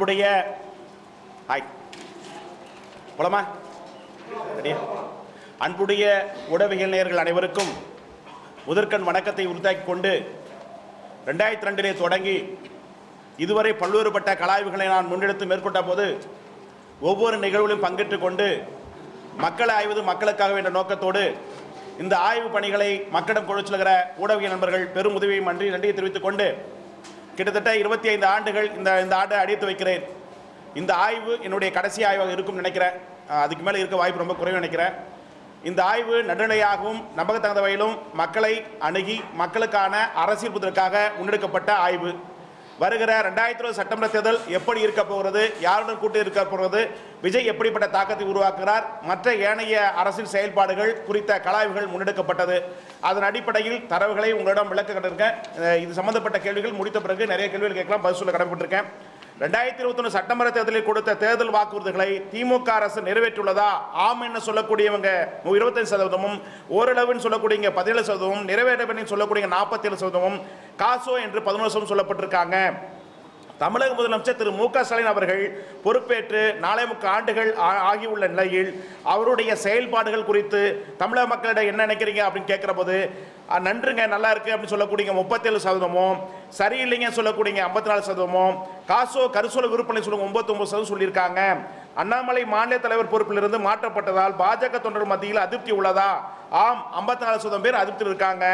அன்புடைய ஹாய் போலாமா? அன்புடைய உடவியல் நேயர்கள் அனைவருக்கும் முதற்கண் வணக்கத்தை உறுத்தாக்கி கொண்டு ரெண்டாயிரத்தி ரெண்டிலே தொடங்கி இதுவரை பல்வேறுபட்ட கலாய்வுகளை நான் முன்னெடுத்து மேற்கொண்ட போது ஒவ்வொரு நிகழ்வுகளையும் பங்கேற்று கொண்டு மக்களை ஆய்வது மக்களுக்காக என்ற நோக்கத்தோடு இந்த ஆய்வு பணிகளை மக்களிடம் கொண்டு செல்கிற ஊடக நண்பர்கள் பெரும் உதவியை நன்றி நன்றியை தெரிவித்துக் கொண்டு கிட்டத்தட்ட இருபத்தி ஐந்து ஆண்டுகள் இந்த இந்த ஆண்டு அடித்து வைக்கிறேன். இந்த ஆய்வு என்னுடைய கடைசி ஆய்வாக இருக்கும் நினைக்கிறேன். அதுக்கு மேலே இருக்க வாய்ப்பு ரொம்ப குறைவு நினைக்கிறேன். இந்த ஆய்வு நடுநிலையாகவும் நம்பகத்தகுந்த வகையிலும் மக்களை அணுகி மக்களுக்கான அரசியல் புதற்காக முன்னெடுக்கப்பட்ட ஆய்வு. வருகிற ரெண்டாயிரத்தி இருபது சட்டமன்ற தேர்தல் எப்படி இருக்க போகிறது யாருடன் கூட்டு இருக்க போகிறது விஜய் எப்படிப்பட்ட தாக்கத்தை உருவாக்குகிறார் மற்ற ஏனைய அரசின் செயல்பாடுகள் குறித்த கலாய்வுகள் முன்னெடுக்கப்பட்டது. அதன் அடிப்படையில் தரவுகளை உங்களிடம் விளக்க கண்டிருக்கேன் இது சம்பந்தப்பட்ட கேள்விகள் முடித்த பிறகு நிறைய கேள்விகள் கேட்கலாம் பதில் சொல்ல கடமைப்பட்டிருக்கேன். ரெண்டாயிரத்தி இருபத்தொன்று சட்டமன்ற தேர்தலில் கொடுத்த தேர்தல் வாக்குறுதிகளை திமுக அரசு நிறைவேற்றியுள்ளதா ஆம் என்று சொல்லக்கூடியவங்க இருபத்தஞ்சு சதவீதமும் ஓரளவுன்னு சொல்லக்கூடியவங்க பதினேழு சதவீதமும் நிறைவேற்றப்படும் சொல்லக்கூடிய நாற்பத்தேழு சதவீதமும் காசோ என்று பதினோரு சதவீதம் சொல்லப்பட்டிருக்காங்க. தமிழக முதலமைச்சர் திரு மு க ஸ்டாலின் அவர்கள் பொறுப்பேற்று நாளை முக்க ஆண்டுகள் ஆ- ஆகியுள்ள நிலையில் அவருடைய செயல்பாடுகள் குறித்து தமிழக மக்களிடம் என்ன நினைக்கிறீங்க அப்படின்னு கேட்குற போது நன்றுங்க நல்லா இருக்கு அப்படின்னு சொல்லக்கூடிய முப்பத்தேழு சதவீதமும் சரியில்லைங்க சொல்லக்கூடிய ஐம்பத்தி நாலு சதவீதமும் காசோ கருசோல விற்பனை சொல்லுங்க ஒன்பத்தொன்பது சதவீதம் சொல்லியிருக்காங்க. அண்ணாமலை மாநில தலைவர் பொறுப்பிலிருந்து மாற்றப்பட்டதால் பாஜக தொண்டர் மத்தியில் அதிருப்தி உள்ளதா? ஆம் ஐம்பத்தி நாலு சதவீதம் பேர் அதிருப்தி இருக்காங்க.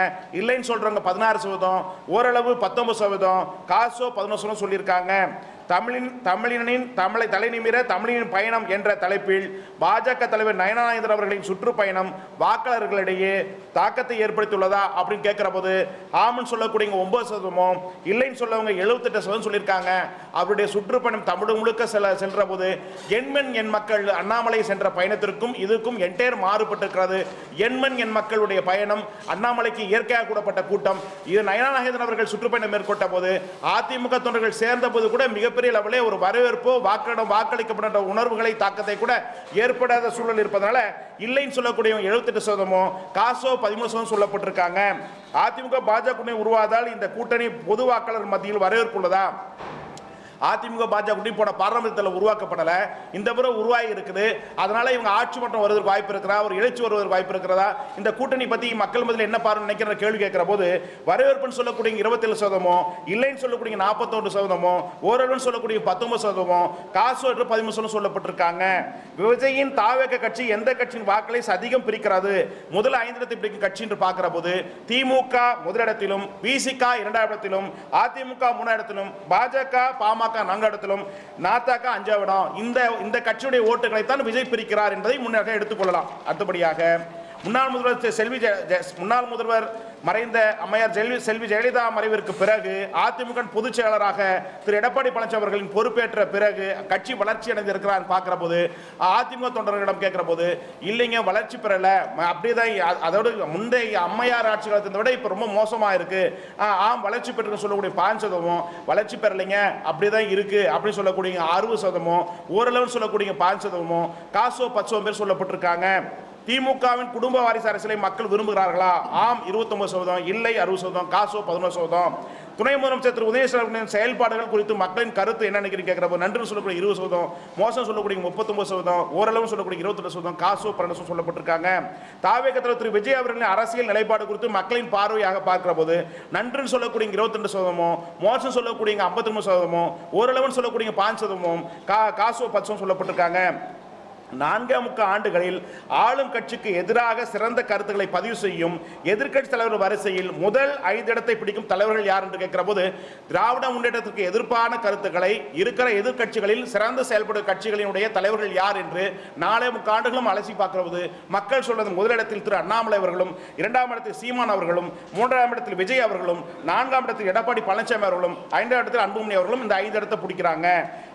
இல்லைன்னு சொல்றவங்க பதினாறு சதவீதம் ஓரளவு பத்தொன்பது சதவீதம் காசோ பதினொன்று சதவீதம் சொல்லியிருக்காங்க. தமிழின் தமிழினின் தமிழை தலைநிமிர தமிழின் பயணம் என்ற தலைப்பில் பாஜக தலைவர் நயனானந்தர் அவர்களின் சுற்றுப்பயணம் வாக்காளர்களிடையே தாக்கத்தை ஏற்படுத்தியுள்ளதா அப்படின்னு கேட்குற போது ஆமன் சொல்லக்கூடிய ஒன்பது சதவீதமும் இல்லைன்னு சொல்லவங்க எழுபத்தெட்டு சதவீதம் சொல்லியிருக்காங்க. அவருடைய சுற்றுப்பயணம் தமிழ் முழுக்க செல்ல சென்ற போது எண்மண் என் மக்கள் அண்ணாமலை சென்ற பயணத்திற்கும் இதுக்கும் என்டையர் மாறுபட்டிருக்கிறது. எண்மண் என் மக்களுடைய பயணம் அண்ணாமலைக்கு இயற்கையாக கூடப்பட்ட கூட்டம். இது நயனாநாயகன் அவர்கள் சுற்றுப்பயணம் மேற்கொண்ட போது அதிமுக தொண்டர்கள் சேர்ந்த போது கூட மிகப்பெரிய லெவலே ஒரு வரவேற்போ வாக்களிடம் வாக்களிக்கப்பட்ட உணர்வுகளை தாக்கத்தை கூட ஏற்படாத சூழல் இருப்பதனால இல்லைன்னு சொல்லக்கூடிய எழுபத்தெட்டு சதவீதமும் காசோ பதிமூணு சதவீதம் சொல்லப்பட்டிருக்காங்க. அதிமுக பாஜக உருவாதால் இந்த கூட்டணி பொது வாக்காளர் மத்தியில் வரவேற்பு உள்ளதா அதிமுக பாஜக கூட்டணி போன பாராளுமன்றத்தில் உருவாக்கப்படல. இந்த முறை உருவாகி இருக்குது. அதனால இவங்க ஆட்சி மன்றம் வருவதற்கு வாய்ப்பு இருக்கிறதா? ஒரு இழைச்சி வருவதற்கு வாய்ப்பு இருக்கிறதா? இந்த கூட்டணி பற்றி மக்கள் மத்தியில் என்ன பாருன்னு நினைக்கிற கேள்வி கேட்கிற போது வரவேற்புன்னு சொல்லக்கூடிய இருபத்தேழு சதவீதமோ இல்லைன்னு சொல்லக்கூடிய நாற்பத்தொன்று சதவீதமோ ஓரளவுன்னு சொல்லக்கூடிய பத்தொன்பது சதவீதமோ காசு என்று பதிமூணு சதவீதம் சொல்லப்பட்டிருக்காங்க. விஜயின் தாவேக கட்சி எந்த கட்சியின் வாக்களை அதிகம் பிரிக்கிறது? முதல் ஐந்து இடத்தை பிடிக்கும் கட்சி என்று பார்க்கிற போது திமுக முதலிடத்திலும் விசிக இரண்டாம் இடத்திலும் அதிமுக மூணாம் இடத்திலும் பாஜக பாமக நான்காம் இடத்திலும் நாத்தாக்கா அஞ்சாவது இடம் இந்த இந்த கட்சியுடைய ஓட்டுகளைத்தான் விஜய் பிரிக்கிறார் என்பதை முன்னாக எடுத்துக்கொள்ளலாம் அடுத்தபடியாக முன்னாள் முதல்வர் செல்வி முன்னாள் முதல்வர் மறைந்த அம்மையார் செல்வி செல்வி ஜெயலலிதா மறைவிற்கு பிறகு அதிமுக பொதுச் செயலராக திரு எடப்பாடி பழனிசாமி அவர்களின் பொறுப்பேற்ற பிறகு கட்சி வளர்ச்சி அடைந்திருக்கிறார் பார்க்குற போது அதிமுக தொண்டர்களிடம் கேட்குற போது இல்லைங்க வளர்ச்சி பெறலை. அப்படியே அப்படிதான் அதோடு அதோட முந்தைய அம்மையார் ஆட்சி காலத்தை விட இப்போ ரொம்ப மோசமாக இருக்கு. ஆ, ஆம் வளர்ச்சி பெற்று சொல்லக்கூடிய பாஞ்சு சதமும் வளர்ச்சி பெறலைங்க அப்படிதான் இருக்குது அப்படின்னு சொல்லக்கூடிய அறுபது சதமும் ஓரளவு சொல்லக்கூடிய பாஞ்சு சதமும் காசோ பச்சோ பேர் சொல்லப்பட்டிருக்காங்க. திமுகவின் குடும்ப வாரிசு அரசியலை மக்கள் விரும்புகிறார்களா? ஆம் 29% சதவீதம். இல்லை அறுபது சதவீதம். காசோ பதினோரு சதவீதம். துணை முதலமைச்சர் திரு. உதயசரவர்களின் செயல்பாடுகள் குறித்து மக்களின் கருத்து என்ன நினைக்கிறீங்க கேட்கிறப்ப நன்றி சொல்லக்கூடிய இருபது சதவீதம் மோசம் சொல்லக்கூடிய முப்பத்தொன்பது சதவீதம் ஓரளவு சொல்லக்கூடிய இருபத்தெட்டு சதவீதம் காசோ பன்னெண்டு சொல்லப்பட்டிருக்காங்க. தாவேகத்தில் திரு. விஜய் அவர்களின் அரசியல் நிலைப்பாடு குறித்து மக்களின் பார்வையாக பார்க்கிற போது நன்றின்னு சொல்லக்கூடிய இருபத்தி சதவீதமும் மோசம் சொல்லக்கூடிய ஐம்பத்தி மூணு சதவீதமோ ஓரளவுன்னு சொல்லக்கூடிய பாஞ்சு சதவீதமும் கா காசோ பச்சம் சொல்லப்பட்டிருக்காங்க. நான்கே முக்க ஆண்டுகளில் ஆளும் கட்சிக்கு எதிராக சிறந்த கருத்துக்களை பதிவு செய்யும் எதிர்க்கட்சி தலைவர் வரிசையில் முதல் ஐந்து இடத்தை பிடிக்கும் தலைவர்கள் யார் என்று கேட்கிற போது திராவிட முன்னேற்றத்திற்கு எதிர்ப்பான கருத்துக்களை இருக்கிற எதிர்க்கட்சிகளில் சிறந்து செயல்படும் கட்சிகளினுடைய தலைவர்கள் யார் என்று நாலே முக்க ஆண்டுகளும் அலசி பார்க்கிற போது மக்கள் சொல்வது முதலிடத்தில் திரு அண்ணாமலை அவர்களும் இரண்டாம் இடத்தில் சீமான் அவர்களும் மூன்றாம் இடத்தில் விஜய் அவர்களும் நான்காம் இடத்தில் எடப்பாடி பழனிசாமி அவர்களும் ஐந்தாம் இடத்தில் அன்புமணி அவர்களும் இந்த ஐந்து இடத்தை பிடிக்கிறாங்க.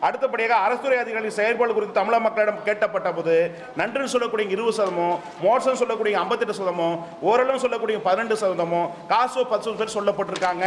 அடுத்தபடியாக அரசுத்துறை அதிகாரிகளின் செயல்பாடு குறித்து தமிழக மக்களிடம் கேட்டப்பட்ட போது நன்றி சொல்லக்கூடிய இருபது சதமும் மோசம் சொல்லக்கூடிய ஐம்பத்தெட்டு சதமும் ஓரளவு சொல்லக்கூடிய பன்னெண்டு சதமும் காசோ பத்து பேர் சொல்லப்பட்டிருக்காங்க.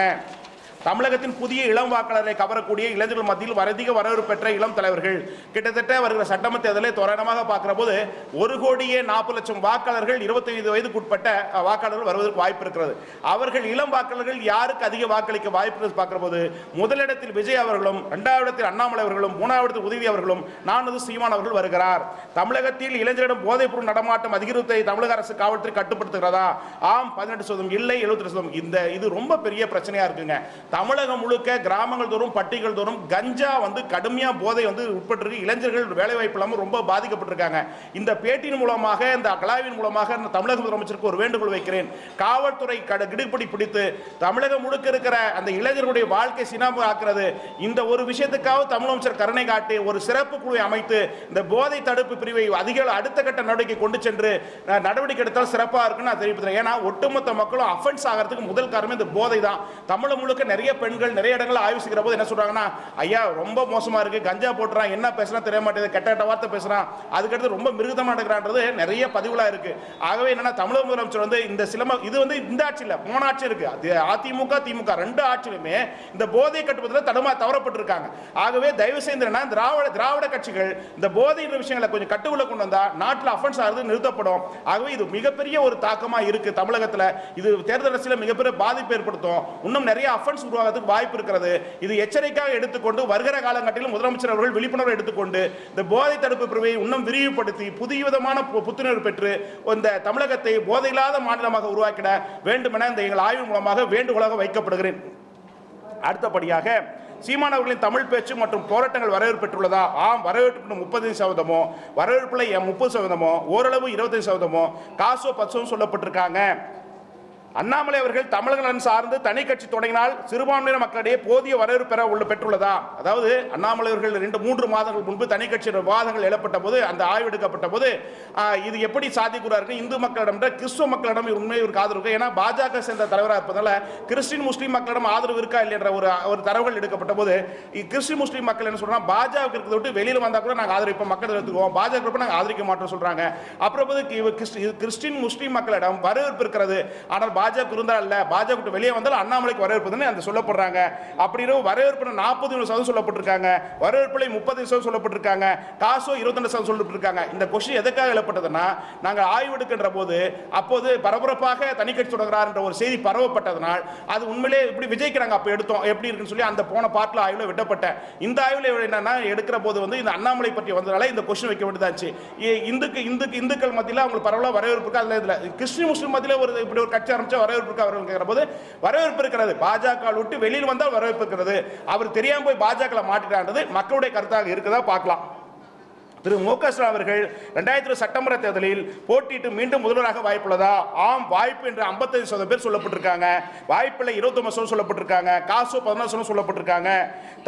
தமிழகத்தின் புதிய இளம் வாக்காளரை கவரக்கூடிய இளைஞர்கள் மத்தியில் வரதிக வரவேற்பு பெற்ற இளம் தலைவர்கள். கிட்டத்தட்ட வருகிற சட்டமன்ற தேர்தலை தோராயமாக பார்க்குற போது ஒரு கோடியே நாற்பது லட்சம் வாக்காளர்கள் 25 வயதுக்குட்பட்ட வாக்காளர்கள் வருவதற்கு வாய்ப்பு இருக்கிறது அவர்கள் இளம் வாக்காளர்கள் யாருக்கு அதிக வாக்களிக்க வாய்ப்பு பார்க்குற போது முதலிடத்தில் விஜய் அவர்களும் இரண்டாவது இடத்தில் அண்ணாமலை அவர்களும் மூணாவது இடத்தில் உதவி அவர்களும் நானது சீமான் அவர்கள் வருகிறார். தமிழகத்தில் இளைஞரிடம் போதைப்பொருள் நடமாட்டம் அதிகரித்தை தமிழக அரசு காவல்துறை கட்டுப்படுத்துகிறதா? ஆம் பதினெட்டு சதவீதம் இல்லை எழுபத்தி சதவீதம். இந்த இது ரொம்ப பெரிய பிரச்சனையாக இருக்குங்க. தமிழகம் முழுக்க கிராமங்கள் தோறும் பட்டிகள் தோறும் கஞ்சா வந்து கடுமையாக போதை வந்து உட்பட்டிருக்கு. இளைஞர்கள் வேலைவாய்ப்பு இல்லாமல் ரொம்ப பாதிக்கப்பட்டிருக்காங்க. இந்த பேட்டியின் மூலமாக இந்த கலாவின் மூலமாக தமிழக முதலமைச்சருக்கு ஒரு வேண்டுகோள் வைக்கிறேன். காவல்துறை கட கிடுபடி பிடித்து தமிழகம் முழுக்க இருக்கிற அந்த இளைஞர்களுடைய வாழ்க்கை சினாம ஆக்குறது. இந்த ஒரு விஷயத்துக்காக தமிழமைச்சர் கருணை காட்டி ஒரு சிறப்பு குழுவை அமைத்து இந்த போதை தடுப்பு பிரிவை அதிக அடுத்த கட்ட நடவடிக்கை கொண்டு சென்று நடவடிக்கை எடுத்தால் சிறப்பாக இருக்குன்னு நான் தெரிவிக்கிறேன். ஏன்னா ஒட்டுமொத்த மக்களும் அஃபென்ஸ் ஆகிறதுக்கு முதல் காரணமே இந்த போதை தான். தமிழ் முழுக்க நிறைய பெண்கள் நிறைய இடங்கள் ஆய்வு செய்கிற போது என்ன சொல்றாங்கன்னா ஐயா ரொம்ப மோசமா இருக்கு. கஞ்சா போட்டுறான். என்ன பேசுறான் தெரிய மாட்டேங்குது. கெட்ட கெட்ட வார்த்தை பேசுறான். அதுக்கடுத்து ரொம்ப மிருகதமா நடக்கிறான்றது நிறைய பதிவுகளா இருக்கு. ஆகவே என்னன்னா தமிழக முதலமைச்சர் வந்து இந்த சிலம இது வந்து இந்த ஆட்சியில் போன ஆட்சி இருக்கு. அது அதிமுக திமுக ரெண்டு ஆட்சியிலுமே இந்த போதை கட்டுப்பதில் தடுமா தவறப்பட்டிருக்காங்க. ஆகவே தயவு செய்து திராவிட திராவிட கட்சிகள் இந்த போதை என்ற விஷயங்களை கொஞ்சம் கட்டுக்குள்ள கொண்டு வந்தா நாட்டில் அஃபென்ஸ் ஆகிறது நிறுத்தப்படும். ஆகவே இது மிகப்பெரிய ஒரு தாக்கமா இருக்கு தமிழகத்தில். இது தேர்தல் அரசியல மிகப்பெரிய பாதிப்பு ஏற்படுத்தும். இன்னும் நிறைய அஃபென்ஸ் உருவாகிறதுக்கு வாய்ப்பு இருக்கிறது. இது எச்சரிக்கையாக எடுத்துக்கொண்டு வருகிற காலகட்டத்தில் முதலமைச்சர் அவர்கள் விழிப்புணர்வு எடுத்துக்கொண்டு இந்த போதை தடுப்பு பிரிவை இன்னும் விரிவுபடுத்தி புதிய விதமான பு- புத்துணர்வு பெற்று இந்த தமிழகத்தை போதையில்லாத மாநிலமாக உருவாக்கிட வேண்டுமென இந்த எங்கள் ஆய்வு மூலமாக வேண்டுகோளாக வைக்கப்படுகிறேன். அடுத்தபடியாக சீமான் அவர்களின் தமிழ் பேச்சு மற்றும் போராட்டங்கள் வரவேற்பெற்றுள்ளதா ஆம் வரவேற்பு முப்பது சதவீதமோ வரவேற்பில் முப்பது சதவீதமோ ஓரளவு இருபத்தஞ்சு சதவீதமோ காசோ பச்சோ சொல்லப்பட்டிருக்காங்க. அண்ணாமலை அவர்கள் தமிழக நலன் சார்ந்து தனி கட்சி தொடங்கினால் சிறுபான்மையின மக்களிடையே போதிய வரவேற்பு பெற உள்ள பெற்றுள்ளதா? அதாவது அண்ணாமலை அவர்கள் ரெண்டு மூன்று மாதங்கள் முன்பு தனி கட்சி விவாதங்கள் எழப்பட்ட போது அந்த ஆய்வு எடுக்கப்பட்ட போது இது எப்படி சாதிக்கிறார்கள் இந்து மக்களிடம் கிறிஸ்துவ மக்களிடம் உண்மை ஒரு ஆதரவு இருக்கு. ஏன்னா பாஜக சேர்ந்த தலைவராக இருப்பதால கிறிஸ்டின் முஸ்லீம் மக்களிடம் ஆதரவு இருக்கா இல்லைன்ற ஒரு ஒரு தரவுகள் எடுக்கப்பட்ட போது கிறிஸ்டின் முஸ்லீம் மக்கள் என்ன சொல்றாங்க பாஜக இருக்கிறத விட்டு வெளியில் வந்தா கூட நாங்கள் ஆதரிப்போம் மக்கள் எடுத்துக்குவோம் பாஜக நாங்கள் ஆதரிக்க மாட்டோம் சொல்றாங்க. அப்புறம் போது கிறிஸ்டின் முஸ்லீம் மக்களிடம் வரவேற்பு இருக்கிறது. ஆனால் பாஜக இருந்தால் அல்ல பாஜக வெளியே வந்தால் அண்ணாமலைக்கு வரவேற்புன்னு அந்த சொல்லப்படுறாங்க. அப்படின்னு வரவேற்பு நாற்பது சதவீதம் சொல்லப்பட்டிருக்காங்க. வரவேற்பிலை முப்பது சதவீதம் சொல்லப்பட்டிருக்காங்க. காசோ இருபத்தெண்டு சதவீதம் சொல்லப்பட்டிருக்காங்க இந்த கொஸ்டின் எதுக்காக எழுப்பட்டதுன்னா நாங்கள் ஆய்வு எடுக்கின்ற போது அப்போது பரபரப்பாக தனிக்கட்சி தொடர்கிறார் என்ற ஒரு செய்தி பரவப்பட்டதனால் அது உண்மையிலே இப்படி விஜய்க்கிறாங்க அப்போ எடுத்தோம் எப்படி இருக்குன்னு சொல்லி அந்த போன பாட்டில் ஆய்வில் விட்டப்பட்டேன். இந்த ஆய்வில் என்னன்னா எடுக்கிற போது வந்து இந்த அண்ணாமலை பற்றி வந்ததால இந்த கொஸ்டின் வைக்க வேண்டியதாச்சு. இந்துக்கு இந்துக்கு இந்துக்கள் மத்தியில் அவங்களுக்கு பரவலாக வரவேற்பு இருக்கு? அதில் இதில் கிறிஸ்டின் முஸ்லீம் மத்தியில் ஒரு இப்படி ஒரு கட்சி ஆரம்பிச்சா வரவேற்பு இருக்கு அவர்கள் போது? வரவேற்பு இருக்கிறது. பாஜக விட்டு வெளியில் வந்தால் வரவேற்பு இருக்கிறது. அவர் தெரியாம போய் பாஜக மாட்டிட்டான்றது மக்களுடைய கருத்தாக இருக்கிறதா பார்க்கலாம். திரு மு க ஸ்டாலின் அவர்கள் ரெண்டாயிரத்தி சட்டமன்ற தேர்தலில் போட்டியிட்டு மீண்டும் முதல்வராக வாய்ப்புள்ளதா? ஆம் வாய்ப்பு என்று 55% சதவீதம் பேர் சொல்லப்பட்டிருக்காங்க. வாய்ப்பில்லை இருபத்தொன்பது சதவீதம் சொல்லப்பட்டிருக்காங்க. காசு பதினாறு சதவீதம் சொல்லப்பட்டிருக்காங்க.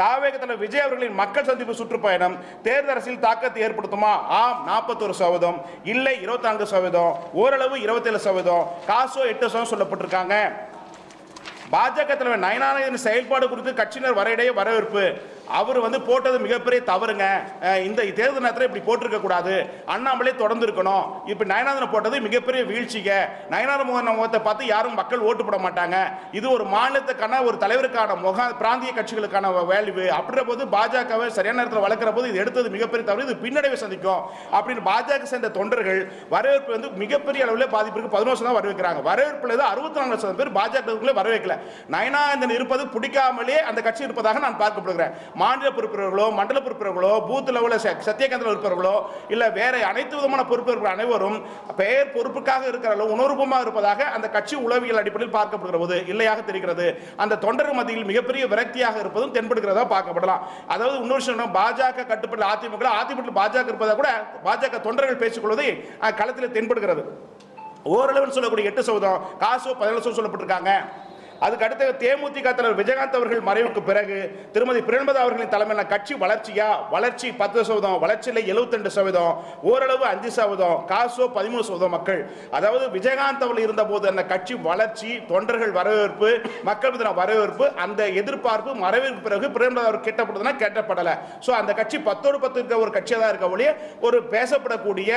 தாவேகத்தில் விஜய் அவர்களின் மக்கள் சந்திப்பு சுற்றுப்பயணம் தேர்தல் அரசியல் தாக்கத்தை ஏற்படுத்துமா? ஆம் நாற்பத்தொரு சதவீதம். இல்லை இருபத்தான்கு சதவீதம். ஓரளவு இருபத்தேழு சதவீதம். காசோ எட்டு சதவீதம் சொல்லப்பட்டிருக்காங்க. பாஜக தலைவர் நயனாநாயகன் செயல்பாடு குறித்து கட்சியினர் வரையிடையே வரவேற்பு. அவர் வந்து போட்டது மிகப்பெரிய தவறுங்க. இந்த தேர்தல் நேரத்தில் இப்படி போட்டிருக்க கூடாது. அண்ணாமலே தொடர்ந்து இருக்கணும் இப்போ நயனாதனை போட்டது மிகப்பெரிய வீழ்ச்சிங்க. நயனார முகத்தை பார்த்து யாரும் மக்கள் ஓட்டு போட மாட்டாங்க. இது ஒரு மாநிலத்துக்கான ஒரு தலைவருக்கான முக பிராந்திய கட்சிகளுக்கான வேல்யூ அப்படின்ற போது பாஜகவை சரியான நேரத்தில் வளர்க்குற போது இது எடுத்தது மிகப்பெரிய தவறு. இது பின்னடைவை சந்திக்கும். அப்படின்னு பாஜக சேர்ந்த தொண்டர்கள் வரவேற்பு வந்து மிகப்பெரிய அளவில் பாதிப்பிற்கு பதினோரு சதவீதம் வரவேற்கிறாங்க. வரவேற்பில் அறுபத்தி நாலு சதவீதம் பேர் பாஜக வரவேற்கல. நயனானந்தன் இருப்பது பிடிக்காமலே அந்த கட்சி இருப்பதாக நான் பார்க்கப்படுகிறேன். மாநில பொறுப்பினர்களோ மண்டல பொறுப்பினர்களோ பூத் லெவலில் சத்தியகந்தில் இருப்பவர்களோ இல்லை வேற அனைத்து விதமான பொறுப்பினர்கள் அனைவரும் பெயர் பொறுப்புக்காக இருக்கிற அளவு உணர்வுமாக இருப்பதாக அந்த கட்சி உளவியல் அடிப்படையில் பார்க்கப்படுகிற போது இல்லையாக தெரிகிறது. அந்த தொண்டர் மத்தியில் மிகப்பெரிய விரக்தியாக இருப்பதும் தென்படுகிறதா பார்க்கப்படலாம். அதாவது இன்னொரு விஷயம் பாஜக கட்டுப்பட்டு அதிமுக அதிமுக பாஜக இருப்பதாக கூட பாஜக தொண்டர்கள் பேசிக்கொள்வதை களத்தில் தென்படுகிறது. ஓரளவுன்னு சொல்லக்கூடிய எட்டு சதவீதம் காசோ பதினேழு சதவீதம் சொல்லப்பட்டிருக்காங்க. அதுக்கு அடுத்து தேமுதிக தலைவர் விஜயகாந்த் அவர்கள் மறைவுக்கு பிறகு திருமதி பிரேமலதா அவர்களின் தலைமையிலான கட்சி வளர்ச்சியா? வளர்ச்சி பத்து சதவீதம் வளர்ச்சியில் 72% சதவீதம் ஓரளவு அஞ்சு சதவீதம் காசோ பதிமூணு சதவீதம் மக்கள். அதாவது விஜயகாந்த் அவர்கள் இருந்தபோது அந்த கட்சி வளர்ச்சி தொண்டர்கள் வரவேற்பு மக்கள் மீதான வரவேற்பு அந்த எதிர்பார்ப்பு மறைவுக்கு பிறகு பிரேமலதா அவர் கேட்டப்படுதுன்னா கேட்டப்படலை ஸோ அந்த கட்சி பத்தோடு பத்து இருக்க ஒரு கட்சியாக தான் இருக்க ஒழிய ஒரு பேசப்படக்கூடிய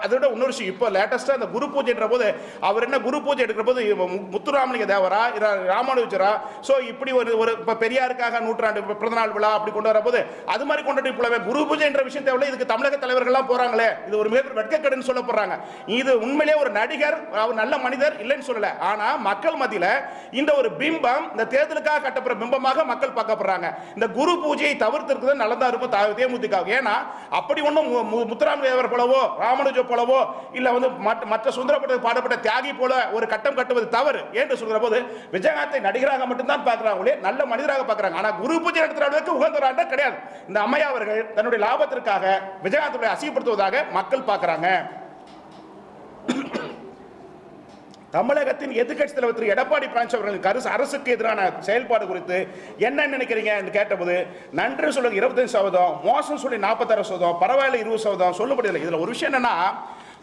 அதோட இன்னொரு விஷயம் இப்போ லேட்டஸ்ட்டாக அந்த குரு பூஜைன்ற போது அவர் என்ன குரு பூஜை எடுக்கிற போது மு- முத்துராமலிங்க தேவரா இல்ல ராமானுஜரா? ஸோ இப்படி ஒரு ஒரு இப்போ பெரியாருக்காக நூற்றாண்டு பிறந்தநாள் விழா அப்படி கொண்டு வரப்போது அது மாதிரி கொண்டாடி போலவே குரு பூஜை என்ற விஷயம் தேவையில்லை இதுக்கு தமிழக தலைவர்கள்லாம் போகிறாங்களே இது ஒரு மிகப்பெரிய வெட்கக்கடுன்னு சொல்ல போகிறாங்க இது உண்மையிலே ஒரு நடிகர் அவர் நல்ல மனிதர் இல்லைன்னு சொல்லலை. ஆனால் மக்கள் மத்தியில் இந்த ஒரு பிம்பம் இந்த தேர்தலுக்காக கட்டப்படுற பிம்பமாக மக்கள் பார்க்கப்படுறாங்க. இந்த குரு பூஜையை தவிர்த்திருக்கிறது நல்லதாக இருக்கும் தேமுதிக ஏன்னா அப்படி ஒன்றும் முத்துராமலிங்கர் போலவோ ராமானுஜ போலவோ இல்லை வந்து மற்ற- சுந்தரப்பட்ட பாடப்பட்ட தியாகி போல ஒரு கட்டம் கட்டுவது தவறு என்று சொல்கிற போது விஜயகாந்தை நடிகராக மட்டும்தான் பார்க்குறாங்களே நல்ல மனிதராக பார்க்குறாங்க. ஆனா குரு பூஜை நடத்துகிற அளவுக்கு உகந்தவராக கிடையாது. இந்த அம்மையா அவர்கள் தன்னுடைய லாபத்திற்காக விஜயகாந்தை அசிங்கப்படுத்துவதாக மக்கள் பார்க்குறாங்க. தமிழகத்தின் எதிர்க்கட்சி தலைவர் திரு. எடப்பாடி பழனிசாமி அவர்களின் கருசு அரசுக்கு எதிரான செயல்பாடு குறித்து என்ன நினைக்கிறீங்க என்று கேட்டபோது நன்றி சொல்லுங்க இருபத்தஞ்சு சதவீதம் மோசம் சொல்லி நாற்பத்தாறு சதவீதம் பரவாயில்ல இருபது சதவீதம் சொல்லப்படுதில்லை இதில் ஒரு விஷயம் என்னன்னா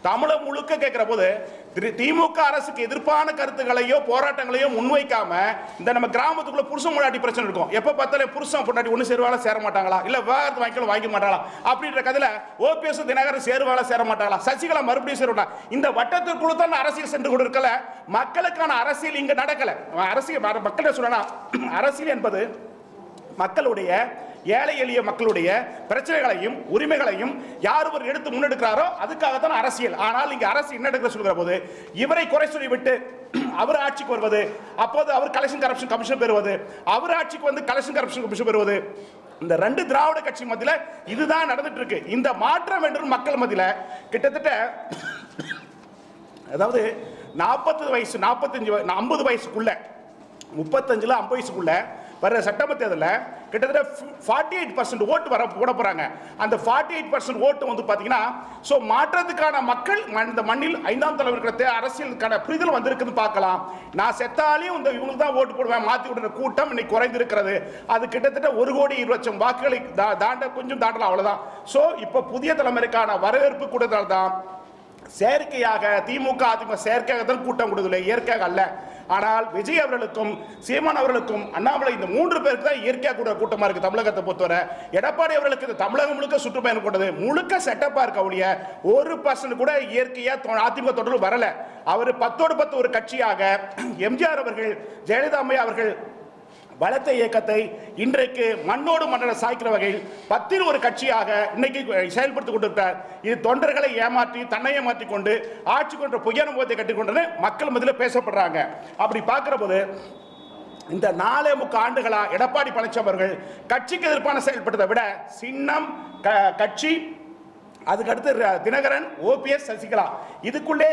தமிழகம் முழுக்க கேட்கிற போது திரு திமுக அரசுக்கு எதிர்ப்பான கருத்துக்களையோ போராட்டங்களையோ முன்வைக்காம இந்த நம்ம கிராமத்துக்குள்ள புருஷன் முன்னாடி பிரச்சனை இருக்கும். எப்ப பார்த்தாலும் புருஷன் பொண்டாட்டி ஒன்று சேருவாளா சேர மாட்டாங்களா இல்ல வேறு வாங்கிக்கலாம் வாங்கிக்க மாட்டாங்களா அப்படின்ற கதையில ஓபிஎஸ் தினகரன் சேருவாளா சேர மாட்டாங்களா சசிகலா மறுபடியும் சேருவாங்க இந்த வட்டத்திற்குள்ள தான் அரசியல் சென்று கொண்டிருக்கல. மக்களுக்கான அரசியல் இங்க நடக்கல. அரசியல் மக்கள்கிட்ட சொல்லணும் அரசியல் என்பது மக்களுடைய ஏழை எளிய மக்களுடைய பிரச்சனைகளையும் உரிமைகளையும் யார் ஒரு எடுத்து முன்னெடுக்கிறாரோ அதுக்காகத்தான் அரசியல். ஆனால் இங்கே அரசு என்ன எடுக்கிற சொல்கிற போது இவரை குறை சொல்லிவிட்டு அவர் ஆட்சிக்கு வருவது அப்போது அவர் கலெக்ஷன் கரப்ஷன் கமிஷன் பெறுவது அவர் ஆட்சிக்கு வந்து கலெக்ஷன் கரப்ஷன் கமிஷன் பெறுவது இந்த ரெண்டு திராவிட கட்சி மத்தியில் இதுதான் நடந்துட்டு இருக்கு இந்த மாற்றம் என்று மக்கள் மத்தியில் கிட்டத்தட்ட அதாவது நாற்பது வயசு நாற்பத்தஞ்சு ஐம்பது வயசுக்குள்ள முப்பத்தஞ்சில் ஐம்பது வயசுக்குள்ள வர சட்டமன்ற தேர்தலில் கிட்டத்தட்ட ஃபார்ட்டி எயிட் பர்சன்ட் ஓட்டு வர போட போகிறாங்க அந்த ஃபார்ட்டி எயிட் பர்சன்ட் ஓட்டு வந்து பார்த்தீங்கன்னா ஸோ மாற்றத்துக்கான மக்கள் இந்த மண்ணில் ஐந்தாம் தலைவர்களுக்கு அரசியலுக்கான புரிதல் வந்திருக்குன்னு பார்க்கலாம். நான் செத்தாலையும் இந்த இவங்களுக்கு தான் ஓட்டு போடுவேன் மாற்றி விடுற கூட்டம் இன்னைக்கு குறைந்திருக்கிறது. அது கிட்டத்தட்ட ஒரு கோடி இருபது லட்சம் வாக்குகளை தா- தாண்ட கொஞ்சம் தாண்டலாம் அவ்வளோதான் ஸோ இப்போ புதிய தலைமுறைக்கான வரவேற்பு கூட்டத்தால் தான் செயற்கையாக திமுக அதிமுக செயற்கையாக தான் கூட்டம் கொடுக்கல இயற்கையாக அல்ல. ஆனால் விஜய் அவர்களுக்கும் சீமான் அவர்களுக்கும் அண்ணாமலை இந்த மூன்று பேருக்கு தான் இயற்கையாக கூட கூட்டமா இருக்கு தமிழகத்தை பொறுத்தவரை. எடப்பாடி அவர்களுக்கு இந்த தமிழகம் முழுக்க சுற்றுப்பயணம் கொண்டது. முழுக்க செட்டப்பா இருக்க ஒழிய ஒரு பர்சன்ட் கூட இயற்கையா அதிமுக தொடர்பு வரல. அவர் பத்தோடு பத்து ஒரு கட்சியாக எம்ஜிஆர் அவர்கள் ஜெயலலிதா அம்மையா அவர்கள் பலத்த இயக்கத்தை இன்றைக்கு மண்ணோடு மண்ணோட சாய்க்கிற வகையில் பத்தில் ஒரு கட்சியாக இன்னைக்கு செயல்படுத்திக் கொண்டிருக்கிறார் இது தொண்டர்களை ஏமாற்றி தன்னை ஏமாற்றி கொண்டு ஆட்சி கொண்ட பொய்யான முகத்தை கட்டிக்கொண்டு மக்கள் மத்தியில் பேசப்படுறாங்க. அப்படி பார்க்குற போது இந்த நாலே முக்க ஆண்டுகளா எடப்பாடி பழனிசாமி அவர்கள் கட்சிக்கு எதிர்ப்பான செயல்பட்டதை விட சின்னம் க- கட்சி அதுக்கடுத்து தினகரன் ஓபிஎஸ் சசிகலா இதுக்குள்ளே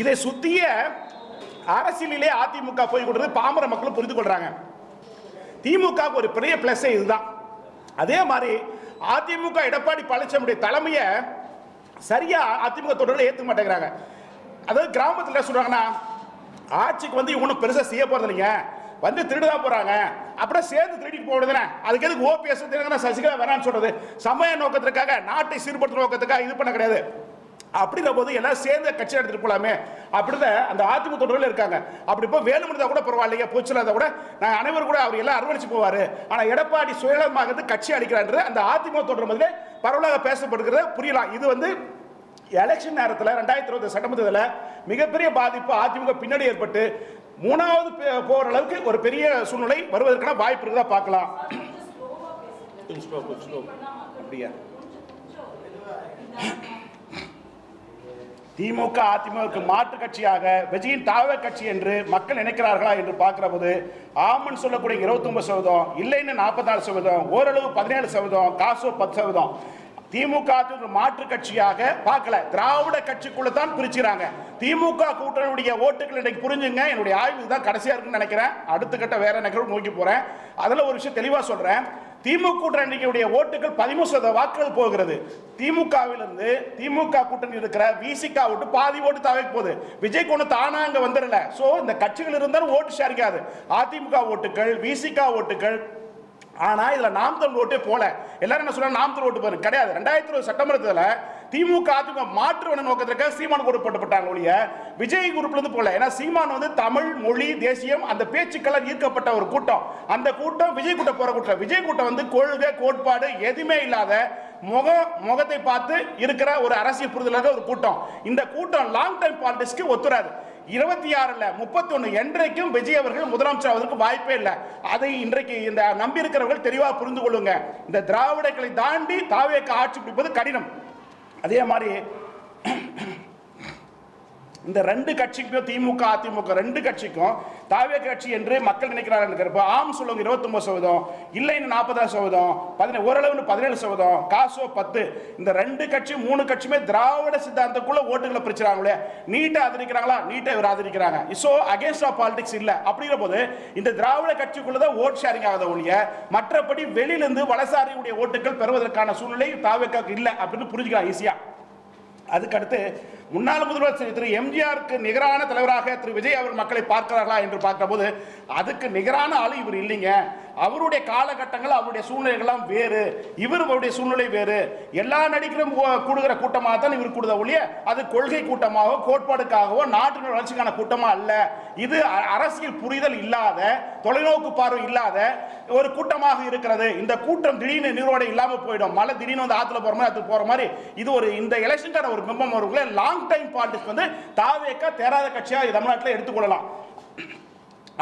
இதை சுத்திய அரசியலிலே அதிமுக போய் கொண்டது பாமர மக்களும் புரிந்து கொள்றாங்க. திமுக ஒரு பெரிய பிளஸ் இதுதான். அதே மாதிரி அதிமுக எடப்பாடி பழனிசாமியுடைய தலைமையை சரியா அதிமுக தொடரில் ஏத்துக்க மாட்டேங்கிறாங்க. அதாவது கிராமத்தில் என்ன சொல்றாங்கன்னா ஆட்சிக்கு வந்து இவனும் பெருசாக செய்ய போறது இல்லைங்க. வந்து திருடுதான் போறாங்க. அப்படியே சேர்ந்து திருடிட்டு போடுதுனே அதுக்கு எதுக்கு ஓபிஎஸ் தினகரன் சசிகலா வேணாம்னு சொல்றது. சமய நோக்கத்திற்காக நாட்டை சீர்படுத்துற நோக்கத்துக்காக இது பண்ண கிடையாது. அப்படின்ற போது எல்லாம் சேர்ந்து கட்சி எடுத்துட்டு போலாமே. அப்படிதான் அந்த அதிமுக தொடரில் இருக்காங்க. அப்படி இப்போ வேலுமணி கூட பரவாயில்லைங்க பூச்சலாத கூட நான் அனைவரும் கூட அவர் எல்லாம் அரவணைச்சு போவாரு. ஆனா எடப்பாடி சுயநலமாக கட்சி அளிக்கிறான்றது அந்த அதிமுக தொடர் மதிலே பரவலாக பேசப்படுகிறது. புரியலாம் இது வந்து எலெக்ஷன் நேரத்தில் ரெண்டாயிரத்தி இருபது சட்டமன்றத்தில் மிகப்பெரிய பாதிப்பு அதிமுக பின்னாடி ஏற்பட்டு மூணாவது பே- போற அளவுக்கு ஒரு பெரிய சூழ்நிலை வருவதற்கான வாய்ப்பு இருக்குதா பார்க்கலாம். அப்படியா? திமுக அதிமுக மாற்று கட்சியாக விஜயின் தாவ கட்சி என்று மக்கள் நினைக்கிறார்களா என்று பார்க்கிற போது ஆமன் சொல்லக்கூடிய 29% சதவீதம் இல்லைன்னு 44% சதவீதம் ஓரளவு பதினேழு சதவீதம் காசோ பத்து சதவீதம். திமுக அதிமுக மாற்று கட்சியாக பார்க்கல. திராவிட கட்சிக்குள்ள தான் பிரிச்சுறாங்க திமுக கூட்டணியுடைய ஓட்டுகள் இன்னைக்கு புரிஞ்சுங்க என்னுடைய ஆய்வு தான் கடைசியா இருக்குன்னு நினைக்கிறேன். அடுத்த கட்ட வேற நகரம் நோக்கி போறேன். அதில் ஒரு விஷயம் தெளிவாக சொல்றேன். திமுக கூட்டணிக்குடைய ஓட்டுகள் பதிமூணு சதவீத வாக்குகள் போகிறது. திமுகவிலிருந்து திமுக கூட்டணி இருக்கிற விசிகா ஓட்டு பாதி ஓட்டு தாவே போகுது. விஜய் கொண்டு தானா அங்க வந்துடல. சோ இந்த கட்சிகள் இருந்தாலும் ஓட்டு ஷேரிக்காது அதிமுக ஓட்டுகள் விசிகா ஓட்டுகள் ஆனா இதுல நாம் தமிழ் ஓட்டே போல. எல்லாரும் என்ன சொல்றாங்க? நாம் தமிழ் ஓட்டு பாருங்க. கிடையாது. ரெண்டாயிரத்தி இருபது சட்டமன்றத்தில் திமுக அதிமுக மாற்றுவன நோக்கத்திற்காக சீமான் கொடுப்பட்டுப்பட்டாங்க ஒழிய விஜய் குரூப்ல இருந்து போல ஏன்னா சீமான் வந்து தமிழ் மொழி தேசியம் அந்த பேச்சுக்கெல்லாம் ஈர்க்கப்பட்ட ஒரு கூட்டம். அந்த கூட்டம் விஜய் கூட்டம் போற கூட்டம். விஜய் கூட்டம் வந்து கொள்கை கோட்பாடு எதுவுமே இல்லாத முக முகத்தை பார்த்து இருக்கிற ஒரு அரசியல் புரிதலாக ஒரு கூட்டம். இந்த கூட்டம் லாங் டைம் பாலிடிக்ஸ்க்கு ஒத்துறாது இருபத்தி ஆறுல முப்பத்தி ஒன்று என்றைக்கும் விஜய் அவர்கள் முதலமைச்சர் ஆவதற்கு வாய்ப்பே இல்லை. அதை இன்றைக்கு இந்த நம்பி இருக்கிறவர்கள் தெளிவாக புரிந்து கொள்ளுங்க. இந்த திராவிடங்களை தாண்டி தாவேக்க ஆட்சி பிடிப்பது கடினம். அதே மாதிரி இந்த ரெண்டு கட்சிக்கும் திமுக அதிமுக ரெண்டு கட்சிக்கும் தாவே கட்சி என்று மக்கள் நினைக்கிறார்கள் இப்போ ஆம் சொல்லுங்க இருபத்தொம்பது சதவீதம் இல்லைன்னு நாற்பதாயிரம் சதவீதம் பதினேழு ஓரளவுன்னு பதினேழு சதவீதம் காசோ பத்து. இந்த ரெண்டு கட்சி மூணு கட்சியுமே திராவிட சித்தாந்தக்குள்ள ஓட்டுகளை பிரிச்சுறாங்களே நீட்டை ஆதரிக்கிறாங்களா? நீட்டை இவர் ஆதரிக்கிறாங்க. ஸோ அகேன்ஸ்ட் ஆஃப் பாலிடிக்ஸ் இல்லை. அப்படிங்கிற போது இந்த திராவிட கட்சிக்குள்ள தான் ஓட் ஷேரிங் ஆகாத ஒழிய மற்றபடி வெளியிலிருந்து வலசாரியுடைய ஓட்டுகள் பெறுவதற்கான சூழ்நிலை தாவேக்காக்கு இல்லை அப்படின்னு புரிஞ்சுக்கலாம் ஈஸியா அதுக்கடுத்து முன்னாள் முதல்வர் திரு- எம்ஜிஆருக்கு நிகரான தலைவராக திரு விஜய் அவர் மக்களை பார்க்கிறார்களா என்று பார்க்கிறபோது அதுக்கு நிகரான ஆள் இவர் இல்லைங்க. அவருடைய காலகட்டங்கள் அவருடைய சூழ்நிலைகள்லாம் வேறு. இவர் அவருடைய சூழ்நிலை வேறு. எல்லா நடிகரும் கூடுகிற கூட்டமாக தான் இவர் கூடுத ஒழிய அது கொள்கை கூட்டமாகவோ கோட்பாடுக்காகவோ நாட்டின் வளர்ச்சிக்கான கூட்டமாக அல்ல. இது அரசியல் புரிதல் இல்லாத தொலைநோக்கு பார்வை இல்லாத ஒரு கூட்டமாக இருக்கிறது. இந்த கூட்டம் திடீர்னு நீரோட இல்லாமல் போயிடும். மழை திடீர்னு வந்து ஆற்றுல போகிற மாதிரி அது போகிற மாதிரி இது ஒரு இந்த எலெக்ஷனுக்கான ஒரு பிம்பம் அவர்களே லாங் லாங் டைம் பாலிடிக்ஸ் வந்து தாவேக்கா தேராத கட்சியாக தமிழ்நாட்டில் எடுத்துக்கொள்ளலாம்.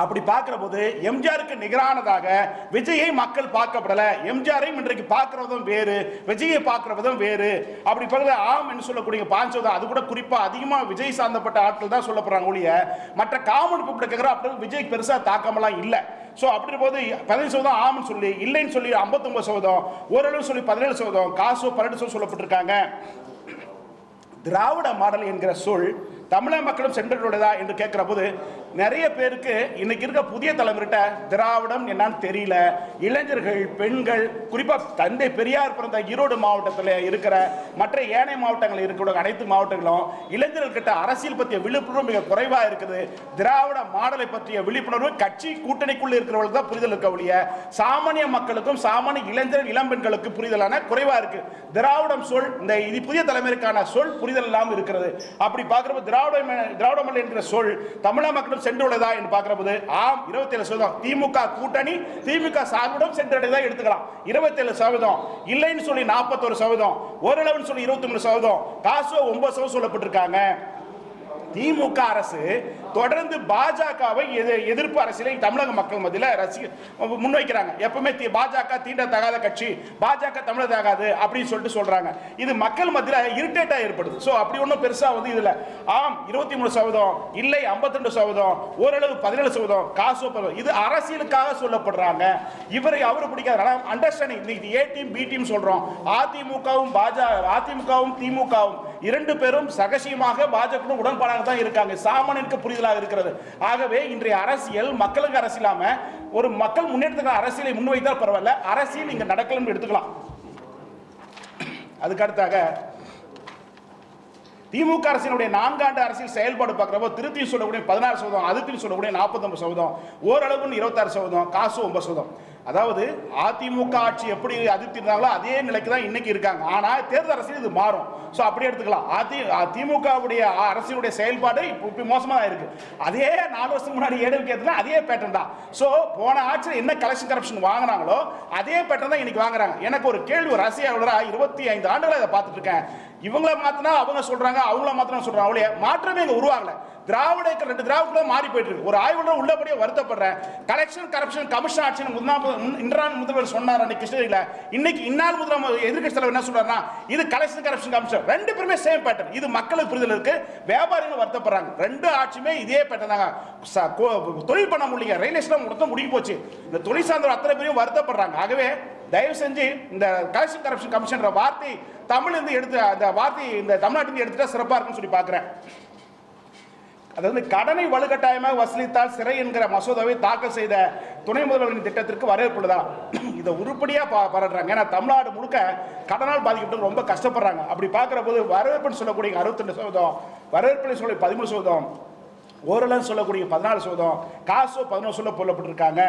அப்படி பார்க்கிற போது எம்ஜிஆருக்கு நிகரானதாக விஜயை மக்கள் பார்க்கப்படல. எம்ஜிஆரையும் இன்றைக்கு பார்க்கிற விதம் வேறு விஜயை பார்க்கிற விதம் வேறு. அப்படி பார்க்கல ஆம் என்று சொல்லக்கூடிய பாஞ்சோதா அது கூட குறிப்பாக அதிகமாக விஜய் சார்ந்தப்பட்ட ஆட்கள் தான் சொல்லப்படுறாங்க ஒழிய மற்ற காமன் பீப்புள் கேட்குற அப்படி விஜய் பெருசாக தாக்கமெல்லாம் இல்லை. ஸோ அப்படி போது பதினஞ்சு சதவீதம் ஆம்னு சொல்லி இல்லைன்னு சொல்லி ஐம்பத்தொம்பது சதவீதம் ஓரளவு சொல்லி பதினேழு சதவீதம் காசோ பன்னெண்டு சதவீதம் சொல்லப்பட்டிருக்காங்க. திராவிட மாடல் என்கிற சொல் தமிழக மக்களும் சென்றுள்ளதா என்று கேட்கிற போது நிறைய பேருக்கு இன்னைக்கு இருக்க புதிய தலைமுறைகிட்ட திராவிடம் என்னன்னு தெரியல. இளைஞர்கள் பெண்கள் குறிப்பாக தந்தை பெரியார் பிறந்த ஈரோடு மாவட்டத்தில் இருக்கிற மற்ற ஏனைய மாவட்டங்களில் இருக்கிற அனைத்து மாவட்டங்களும் இளைஞர்கள்கிட்ட அரசியல் பற்றிய விழிப்புணர்வு மிக குறைவாக இருக்குது. திராவிட மாடலை பற்றிய விழிப்புணர்வு கட்சி கூட்டணிக்குள்ளே இருக்கிறவங்களுக்கு தான் புரிதல் இருக்க ஒழிய சாமானிய மக்களுக்கும் சாமானிய இளைஞர் இளம்பெண்களுக்கு புரிதலான குறைவாக இருக்கு. திராவிடம் சொல் இந்த இது புதிய தலைமுறைக்கான சொல் புரிதல் இல்லாமல் இருக்கிறது. அப்படி பார்க்குறப்ப திராவிட ம- திராவிட என்கிற சொல் தமிழக மக்களும் சென்றுள்ளதா என்று பார்க்கிற போது ஆம் இருபத்தேழு சதவீதம் திமுக கூட்டணி திமுக சார்பிடம் சென்றடைதா எடுத்துக்கலாம். இருபத்தேழு சதவீதம் இல்லைன்னு சொல்லி நாற்பத்தொரு சதவீதம் ஓரளவுன்னு சொல்லி இருபத்தி மூணு சதவீதம் காசு ஒன்பது சதவீதம் சொல்லப்பட்டிருக்காங்க. திமுக அரசு தொடர்ந்து பாஜகவை எதிர் எதிர்ப்பு அரசியலை தமிழக மக்கள் மத்தியில் ரசி முன்வைக்கிறாங்க. எப்பவுமே பாஜக தீண்டத்தகாத கட்சி பாஜக தமிழதாகாது அப்படின்னு சொல்லிட்டு சொல்றாங்க. இது மக்கள் மத்தியில் இரிட்டேட்டாக ஏற்படுது. ஸோ அப்படி ஒன்றும் பெருசாக வந்து இதில் ஆம் இருபத்தி மூணு சதவீதம் இல்லை 52 சதவீதம் ஓரளவு பதினேழு சதவீதம் காசு இது அரசியலுக்காக சொல்லப்படுறாங்க. இவரை அவரு பிடிக்காத. அண்டர்ஸ்டாண்டிங் இன்னைக்கு ஏ டீம் பி டீம் சொல்றோம். அதிமுகவும் பாஜக அதிமுகவும் திமுகவும் இரண்டு பேரும் சகசியமாக பாஜக உடன்பாடாக தான் இருக்காங்க. சாமானியனுக்கு அரசியலாக இருக்கிறது. ஆகவே இன்றைய அரசியல் மக்களுக்கு அரசியலாம ஒரு மக்கள் முன்னேற்றத்துக்கு அரசியலை முன்வைத்தால் பரவாயில்ல. அரசியல் இங்க நடக்கலன்னு எடுத்துக்கலாம். அதுக்கு அடுத்தாக திமுக அரசினுடைய நான்காண்டு அரசியல் செயல்பாடு பார்க்குறப்போ திருத்தி சொல்லக்கூடிய பதினாறு சதவீதம் அதிருப்தி சொல்லக்கூடிய நாற்பத்தொம்பது சதவீதம் ஓரளவுன்னு இருபத்தாறு சதவீதம் காசு ஒன்பது சதவீதம். அதாவது அதிமுக ஆட்சி எப்படி அதிர்த்திருந்தாங்களோ அதே நிலைக்கு தான் இன்னைக்கு இருக்காங்க. ஆனால் தேர்தல் அரசியல் இது மாறும். ஸோ அப்படியே எடுத்துக்கலாம். அதி திமுகவுடைய அரசியலுடைய செயல்பாடு இப்போ இப்போ மோசமாக தான் இருக்கு. அதே நாலு வருஷத்துக்கு முன்னாடி ஏடு கேட்டதுல அதே பேட்டர்ன் தான். ஸோ போன ஆட்சியில் என்ன கலெக்ஷன் கரப்ஷன் வாங்கினாங்களோ அதே பேட்டர்ன் தான் இன்னைக்கு வாங்குறாங்க. எனக்கு ஒரு கேள்வி ஒரு அரசியலாளராக இருபத்தி ஐந்து ஆண்டுகளை இதை பார்த்துட்டு இருக்கேன். இவங்கள மாத்தினா அவங்க சொல்றாங்க அவங்கள மாத்தினா சொல்றாங்க. அவளைய மாற்றமே இங்க உருவாகல. திராவிட இயக்கம் ரெண்டு திராவிட மாறி போயிட்டு இருக்கு. ஒரு ஆய்வாளர் உள்ளபடியே வருத்தப்படுறேன். கலெக்ஷன் கரப்ஷன் கமிஷன் ஆட்சி இன்றான் முதல்வர் சொன்னார் அன்னைக்கு கிருஷ்ணகிரியில் இன்னைக்கு இன்னால் முதல்வர் எதிர்கட்சி தலைவர் என்ன சொல்றாருன்னா இது கலெக்ஷன் கரப்ஷன் கமிஷன் ரெண்டு பேருமே சேம் பேட்டர்ன் இது மக்களுக்கு புரிதல் இருக்கு. வியாபாரிகள் வருத்தப்படுறாங்க. ரெண்டு ஆட்சியுமே இதே பேட்டர் தாங்க. ச- கோ- தொழில் பண்ண முடியல. ரயில்வே ஸ்டேஷன் மொத்தம் முடிஞ்சு போச்சு. இந்த தொழில் சார்ந்தவர் அத்தனை பேரும் வருத்தப்படுறாங்க. ஆகவே தயவு செஞ்சு இந்த கலெக்ஷன் கரப்ஷன் கமிஷன்ற வார்த்தை தமிழ் இருந்து எடுத்து அந்த வார்த்தை இந்த தமிழ்நாட்டிலிருந்து எடுத்துட்டா சிறப்பாக இருக்குன்னு சொல்லி பார்க்குறேன். அதாவது கடனை வலுக்கட்டாயமாக வசூலித்தால் சிறை என்கிற மசோதாவை தாக்கல் செய்த துணை முதல்வரின் திட்டத்திற்கு வரவேற்புள்ளதா இதை உருப்படியாக பா பாராட்டுறாங்க. ஏன்னா தமிழ்நாடு முழுக்க கடனால் பாதிக்கப்பட்டு ரொம்ப கஷ்டப்படுறாங்க. அப்படி பார்க்குற போது வரவேற்புன்னு சொல்லக்கூடிய அறுபத்தெண்டு சதவீதம் வரவேற்புன்னு சொல்லி பதிமூணு சதவீதம் ஓரளவு சொல்லக்கூடிய பதினாலு சோதம் காசு பதினோரு சொல்ல போலப்பட்டிருக்காங்க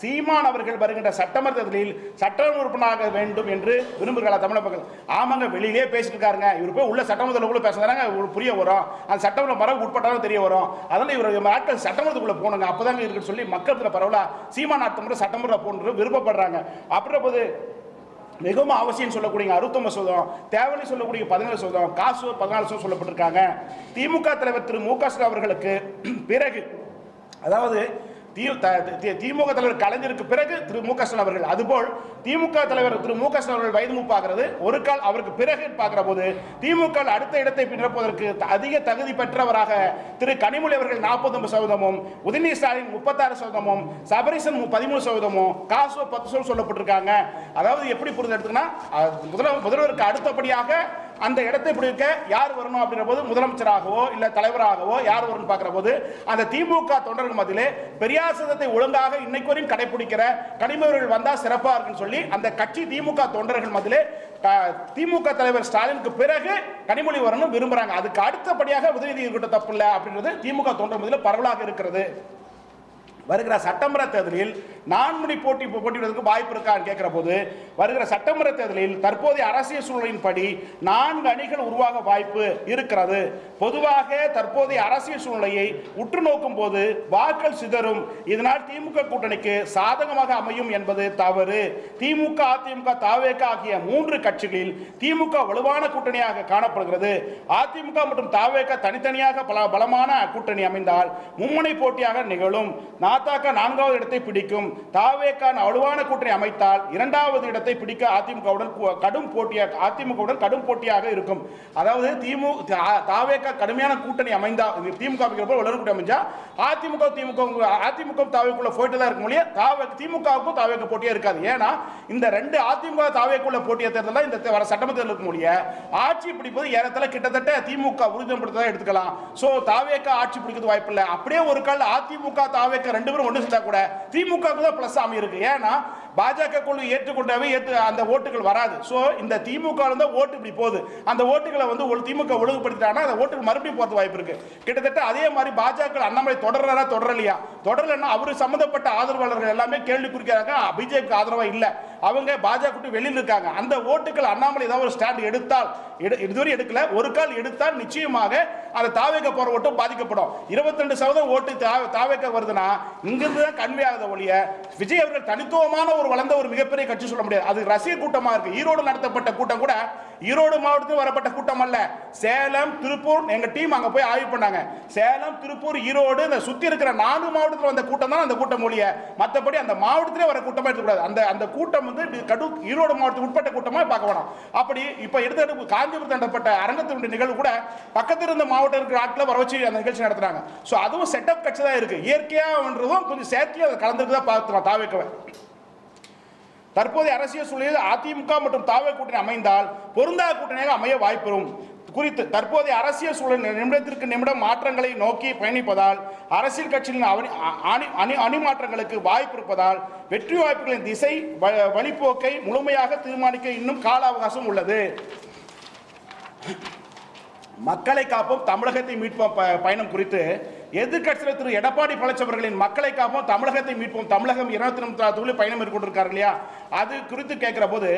சீமான் அவர்கள் வருகின்ற சட்டமன்ற தேர்தலில் சட்டமன்ற உறுப்பினராக வேண்டும் என்று விரும்புகிறார் தமிழக மக்கள்? ஆமாங்க வெளியிலே பேசிட்டு இருக்காருங்க. இவர் போய் உள்ள சட்டமன்றத்துக்குள்ள பேசுறாங்க உங்களுக்கு புரிய வரும். அந்த சட்டமன்ற மரம் உட்பட்டாலும் தெரிய வரும். அதனால இவர் ஆட்கள் சட்டமன்றத்துக்குள்ள போனுங்க அப்பதாங்க இருக்குன்னு சொல்லி மக்கள் பரவலா சீமான் நாட்டு சட்டமன்ற போன்று விருப்பப்படுறாங்க. அப்படின்ற போது மிகவும் அவசியம் சொல்லக்கூடிய அறுபத்தொன்பது சதவீதம் தேவையை சொல்லக்கூடிய பதினேழு சதவீதம் காசு பதினாலு சதவீதம் சொல்லப்பட்டிருக்காங்க. திமுக தலைவர் திரு மு க ஸ்டாலின் அவர்களுக்கு பிறகு அதாவது திமுக தலைவர் கலைஞருக்கு பிறகு திரு மு க ஸ்டாலின் அவர்கள். அதுபோல் திமுக தலைவர் திரு மு க ஸ்டாலின் அவர்கள் வயது மூப்பாகிறது. ஒரு கால் அவருக்கு பிறகு பார்க்கிற போது திமுக அடுத்த இடத்தை பின்னப்பதற்கு அதிக தகுதி பெற்றவராக திரு கனிமொழி அவர்கள் நாற்பத்தொன்பது சதவீதமும் உதயநிதி ஸ்டாலின் முப்பத்தாறு சதவீதமும் சபரிசன் பதிமூணு சதவீதமும் காசோ பத்து சதவீதம் சொல்லப்பட்டிருக்காங்க. அதாவது எப்படி புரிந்து எடுத்துக்கன்னா முதல்வர் முதல்வருக்கு அடுத்தபடியாக அந்த இடத்தை பிடிக்க யார் வரணும் அப்படின்ற போது முதலமைச்சராகவோ இல்ல தலைவராகவோ யார் வரணும் பார்க்கிற போது அந்த திமுக தொண்டர்கள் மத்தியிலே பெரியார் சதத்தை ஒழுங்காக இன்னைக்கு வரையும் கடைபிடிக்கிற கனிமவர்கள் வந்தா சிறப்பா இருக்குன்னு சொல்லி அந்த கட்சி திமுக தொண்டர்கள் மத்தியிலே திமுக தலைவர் ஸ்டாலினுக்கு பிறகு கனிமொழி வரணும் விரும்புறாங்க. அதுக்கு அடுத்தபடியாக உதயநிதி இருக்கட்டும் தப்பு இல்லை அப்படின்றது திமுக தொண்டர் மத்தியில் பரவலாக இருக்கிறது. வருகிற சட்டமன்ற தேர்தலில் நான்முடி போட்டி போட்டியிடுவதற்கு வாய்ப்பு இருக்கான்னு கேட்கிற போது வருகிற சட்டமன்ற தேர்தலில் தற்போதைய அரசியல் சூழ்நிலையின்படி நான்கு அணிகள் உருவாக வாய்ப்பு இருக்கிறது. பொதுவாக தற்போதைய அரசியல் சூழ்நிலையை உற்று நோக்கும் போது வாக்கள் சிதறும். இதனால் திமுக கூட்டணிக்கு சாதகமாக அமையும் என்பது தவறு. திமுக அதிமுக தாவேக ஆகிய மூன்று கட்சிகளில் திமுக வலுவான கூட்டணியாக காணப்படுகிறது. அதிமுக மற்றும் தாவேக தனித்தனியாக பல பலமான கூட்டணி அமைந்தால் மும்முனை போட்டியாக நிகழும். நான் நாத்தாக்க நான்காவது இடத்தை பிடிக்கும். தாவேக்கான வலுவான கூட்டணி அமைத்தால் இரண்டாவது இடத்தை பிடிக்க அதிமுகவுடன் கடும் போட்டியாக அதிமுகவுடன் கடும் போட்டியாக இருக்கும். அதாவது திமு தாவேக்கா கடுமையான கூட்டணி அமைந்தா திமுக அமைக்கிற போல கூட்டணி அமைஞ்சா அதிமுக திமுக அதிமுக தாவேக்குள்ள போயிட்டு தான் இருக்கும் இல்லையா? தாவே திமுகவுக்கும் தாவேக்க போட்டியே இருக்காது. ஏன்னா இந்த ரெண்டு அதிமுக தாவேக்குள்ள போட்டியை தேர்தலில் இந்த வர சட்டமன்ற தேர்தலுக்கு முடிய ஆட்சி பிடிப்பது ஏறத்தில் கிட்டத்தட்ட திமுக உறுதிப்படுத்ததான் எடுத்துக்கலாம். ஸோ தாவேக்கா ஆட்சி பிடிக்கிறது வாய்ப்பு இல்லை அப்படியே ஒரு கால் அதிமுக தாவேக்க ரெண்டு ரெண்டு பேரும் ஒன்று சேர்ந்தா கூட திமுக தான் பிளஸ் அமையிருக்கு ஏன்னா பாஜக குழு ஏற்றுக்கொண்டாவே ஏற்று அந்த ஓட்டுகள் வராது. ஸோ இந்த திமுக இருந்தால் ஓட்டு இப்படி போகுது. அந்த ஓட்டுகளை வந்து ஒரு திமுக ஒழுங்குபடுத்திட்டாங்கன்னா அந்த ஓட்டுகள் மறுபடியும் போகிறது வாய்ப்பு இருக்கு. கிட்டத்தட்ட அதே மாதிரி பாஜக அண்ணாமலை தொடர்றாரா தொடரலையா? தொடரலன்னா அவரு சம்மந்தப்பட்ட ஆதரவாளர்கள் எல்லாமே கேள்வி குறிக்கிறாங்க. பிஜேபிக்கு ஆதரவாக இல்லை. அவங்க பாஜக விட்டு வெளியில் இருக்காங்க. அந்த ஓட்டுகள் அண்ணாமலை ஏதாவது ஒரு ஸ்டாண்ட் எடுத்தால் எடு- இதுவரை எடுக்கல. ஒரு கால் எடுத்தால் நிச்சயமாக அந்த தாவேக்க போற ஓட்டும் பாதிக்கப்படும். 22% சதவீதம் ஓட்டு தாவேக்க வருதுன்னா இங்கிருந்து தான் கன்வே ஆகுத ஒழிய விஜய் அவர்கள் தனித்துவமான ஒரு வளர்ந்த ஒரு மிகப்பெரிய கட்சி சொல்ல முடியாது. அது ரசிக கூட்டமா இருக்கு. ஈரோடு நடத்தப்பட்ட கூட்டம் கூட ஈரோடு மாவட்டத்தில் வரப்பட்ட கூட்டம் அல்ல. சேலம் திருப்பூர் எங்க டீம் அங்க போய் ஆய்வு பண்ணாங்க. சேலம் திருப்பூர் ஈரோடு இந்த சுத்தி இருக்கிற நான்கு மாவட்டத்தில் வந்த கூட்டம் தான் அந்த கூட்டம் மொழிய மற்றபடி அந்த மாவட்டத்திலே வர கூட்டமா எடுத்துக்கூடாது அந்த அந்த கூட்டம் வந்து கடு ஈரோடு மாவட்டத்துக்கு உட்பட்ட கூட்டமா பார்க்க வேணாம். அப்படி இப்ப எடுத்து காஞ்சிபுரத்தில் நடத்தப்பட்ட அரங்கத்தினுடைய நிகழ்வு கூட பக்கத்தில் இருந்த மாவட்டம் இருக்கிற ஆட்களை வர வச்சு அந்த நிகழ்ச்சி நடத்துறாங்க. ஸோ அதுவும் செட்டப் கட்சி தான் இருக்கு இயற்கையாகன்றதும் கொஞ்சம் செயற்கையாக அதை கலந்துட்டு தான் பார்த்துக்கலாம். தாவேக்கவை தற்போதைய அரசியல் சூழலில் அதிமுக மற்றும் தாவே கூட்டணி அமைந்தால் பொருந்தா கூட்டணியாக அமைய வாய்ப்பெறும். குறித்து தற்போதைய அரசியல் சூழல் நிமிடத்திற்கு நிமிடம் மாற்றங்களை நோக்கி பயணிப்பதால் அரசியல் கட்சிகளின் அணி அணி அணிமாற்றங்களுக்கு வாய்ப்பு இருப்பதால் வெற்றி வாய்ப்புகளின் திசை வ- வழிப்போக்கை முழுமையாக தீர்மானிக்க இன்னும் கால அவகாசம் உள்ளது. மக்களை காப்போம் தமிழகத்தை மீட்போம் ப- பயணம் குறித்து எதிர்க்கட்சியில் திரு எடப்பாடி பழனிசாமிகளின் மக்களை காப்போம் தமிழகத்தை மீட்போம் தமிழகம் இருபத்தி முப்பத்தி தொழில் பயணம் மேற்கொண்டிருக்காரு இல்லையா? அது குறித்து கேட்கிற போது